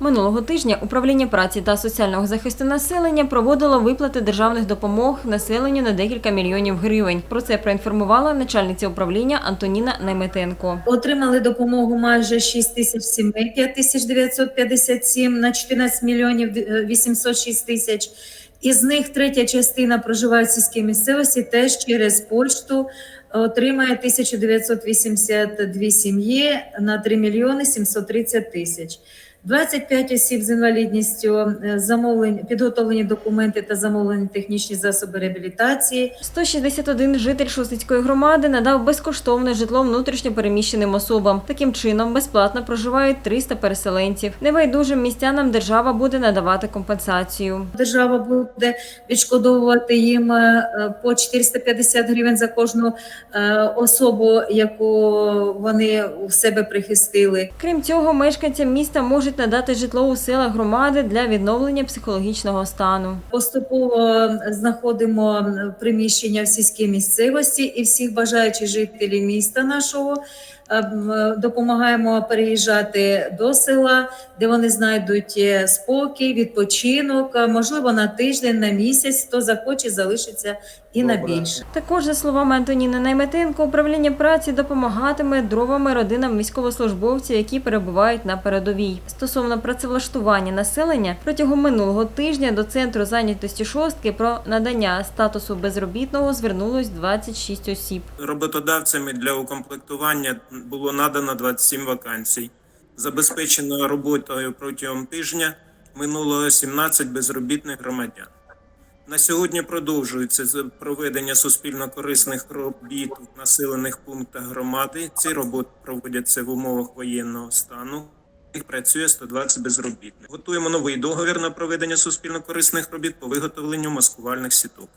Минулого тижня управління праці та соціального захисту населення проводило виплати державних допомог населенню на декілька мільйонів гривень. Про це проінформувала начальниця управління Антоніна Найметенко. Отримали допомогу майже 6 тисяч сімей, 5 тисяч 957 на 14 мільйонів е, 806 тисяч. Із них третя частина проживає в сільській місцевості теж через почту отримає 1982 сім'ї на 3 мільйони 730 тисяч. 25 осіб з інвалідністю, е, замовлені, підготовлені документи та замовлені технічні засоби реабілітації. 161 житель Шосицької громади надав безкоштовне житло внутрішньо переміщеним особам. Таким чином, безплатно проживають 300 переселенців. Небайдужим містянам держава буде надавати компенсацію. Держава буде відшкодовувати їм е, по 450 гривень за кожну е, особу, яку вони у себе прихистили. Крім цього, мешканцям міста можуть надати житло у селах громади для відновлення психологічного стану. Поступово знаходимо приміщення в сільській місцевості і всіх бажаючих жителів міста нашого е, допомагаємо переїжджати до села, де вони знайдуть е, спокій, відпочинок, е, можливо, на тиждень, на місяць, хто захоче залишиться і на більше. Також, за словами Антоніни Найметенко, управління праці допомагатиме дровами родинам військовослужбовців, які перебувають на передовій. Стосовно працевлаштування населення, протягом минулого тижня до центру зайнятості шостки про надання статусу безробітного звернулось 26 осіб. Роботодавцями для укомплектування було надано 27 вакансій. Забезпечено роботою протягом тижня минуло 17 безробітних громадян. На сьогодні продовжується проведення суспільно-корисних робіт в населених пунктах громади. Ці роботи проводяться в умовах воєнного стану. Їх працює 120 безробітних. Готуємо новий договір на проведення суспільно-корисних робіт по виготовленню маскувальних сіток.